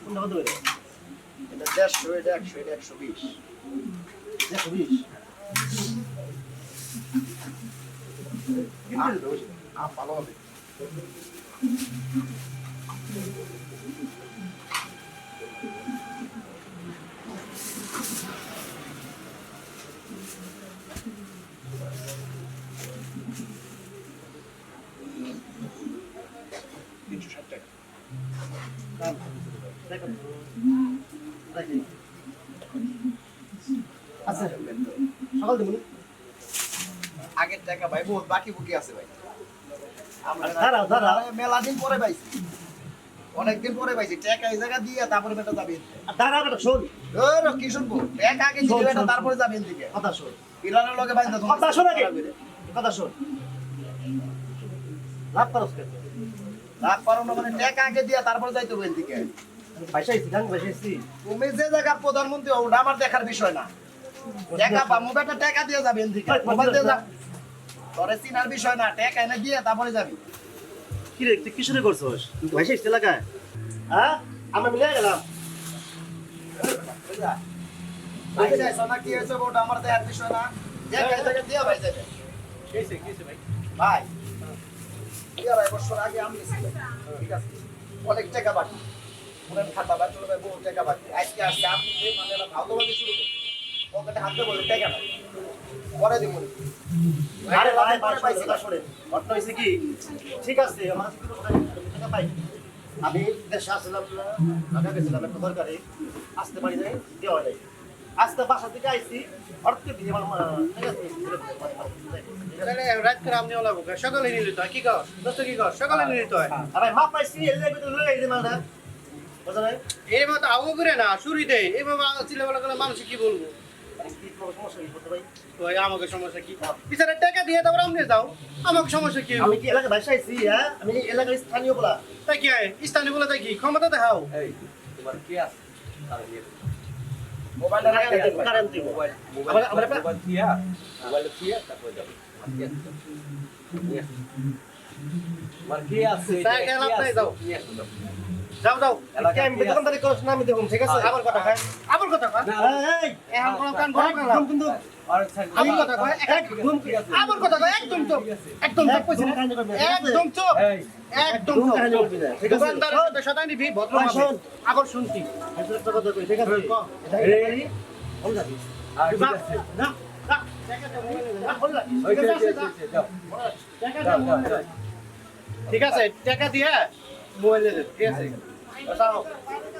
কোনটা কত করে এটা দেড়শো এটা একশো এটা একশো বিশ একশো বিশ আম ভালো হবে আচ্ছা সকাল দেবো আগের টাকা ভাই বহুত বাকি বুকি আছে ভাই। আমরা। মেলা দিন পরে পাইছি। অনেকদিন পরে পাইছি। টাকা এই জায়গা দিয়ে তারপরে বেটা যাবে। আর দাঁড়া বেটা শোন। ওর কি শুনব? টাকা আগে শোন, বেটা তারপরে যাবে এদিকে। কথা শোন। পিলারের লগে বাইন্দা কথা শোন আগে। কথা শোন। লাভ করস কে রাত পারো না মানে টাকা আগে দিয়া তারপরে যাইতে হবে এদিকে। পয়সা ইসি গান পয়সা ইসি তুমি যে জায়গার প্রধানমন্ত্রী ওটা আমার দেখার বিষয় না। টাকা পাবো বেটা টাকা দিয়ে যাবে এদিকে। মোবাইল দিয়ে যা তোরে চিনার বিষয় না টাকা এনে দিয়ে তারপরে যাবি। কি রে তুই কিসরে করছস? তুই পয়সা ইসি লাগায় হ্যাঁ? আমরা মিলে গেলাম? ভাই যাইছো না কি হয়েছে ওটা আমার দেখার বিষয় না টাকা এই জায়গায় দিয়ে ভাই যাবে কেসে কেসে ভাই। ভাই দুই আড়াই বছর আগে আমি ঠিক আছে? অনেক টাকা বাকি। পুরান খাতা বা চলে বহু টাকা বাকি। আজকে আসছে আপনি মানে ভাগ্যবাদী শুরু করুন। পকেটে হাতে বলে টাকা পরে দিব। আরে ভাই পাইছি কথা শুনে ঘটনা হয়েছে কি? ঠিক আছে আমার টাকা পাই। আমি দেশে আসছিলাম না ঢাকা গেছিলাম একটা দরকারে আসতে পারি নাই দেওয়া নাই। আসতে বাসা থেকে আইসি অর্থ দিয়ে আমার রাত করে আপনি ওলা বোকা সকালে নিয়ে নিতে হয় কি কর? দোস্ত কি কর? সকালে নিয়ে নিতে হয় আরে মা পাইছি এই তো বুঝা নাই এই মতো আবু করে না ছিলে বলা করে মানুষ কি বলব? ভাই আমাকে সমস্যা কি? বিচারে টাকা দিয়ে তারপর আপনি যাও আমাকে সমস্যা কি? আমি কি এলাকায় বাসা আইছি হ্যাঁ? আমি এলাকার স্থানীয় বলা। তাই কি স্থানীয় বলে তাই কি? ক্ষমতা দেখাও। এই তোমার কি আছে। মোবাইলে। কারেন্ট দিব। মোবাইল মোবাইল মোবাইল কি। তোমার কি তাই যাও। যাও। যাও। আমি? দোকানদারি করছ না আমি দেখুন ঠিক আছে? আবার কথা কয়। আবার কথা কয়। না, এই এখন কোনো কান ভরে একদম কিন্তু আমি কথা কয়। একদম আবার কথা কয়। একদম চুপ। একদম না? না, ঠিক আছে? একদম চুপ। একদম না, আছে? দোকানদারের সাথে শতানি ভি ভদ্র শোন। আবার শুনছি কথা কই, ঠিক আছে? এটা বল যাবি। না, না, না, না। ঠিক আছে। টাকা যাও, যাও। ঠিক আছে টাকা দিয়ে মোবাইলে দে ঠিক আছে যাও।